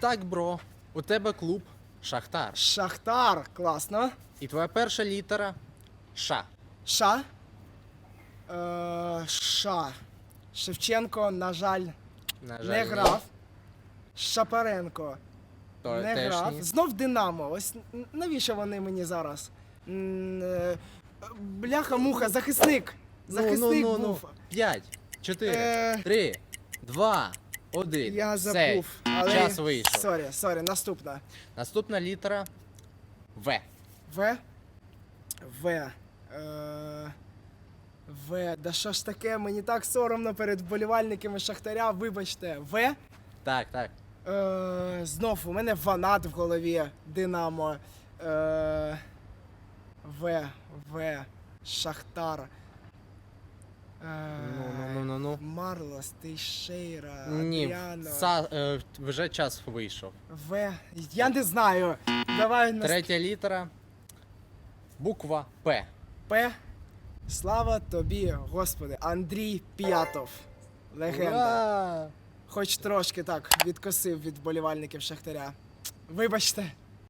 так, бро. У тебе клуб Шахтар. Шахтар, класно. І твоя перша літера Ша. Ша. Е, Ша. Шевченко, на жаль, На жаль, не ні. грав. Шапаренко То не теж грав. ні. Знов Динамо. Ось н- навіщо вони мені зараз? М, е, Бляха-муха, захисник. Захисник ну, ну, ну. був. П'ять, чотири, Е. три, два, один. Я Все. забув. Але... Час вийшов. Сорі, сорі, наступна. Наступна літера В. В. В. Е, В. Да що ж таке, мені так соромно перед вболівальниками Шахтаря, вибачте. В. Так, так. Е, знов у мене фанат в голові. Динамо. Е, в. В. Шахтар. Е, ну, ну, ну, ну. Марлос, Тейшейра, Ні, Адріано. са, е, вже час вийшов. В. Я не знаю. Давай на Третя літера. Буква П. П. Слава тобі, Господи, Андрій П'ятов. Легенда. Ура! Хоч трошки так відкосив від болівальників Шахтаря. Вибачте.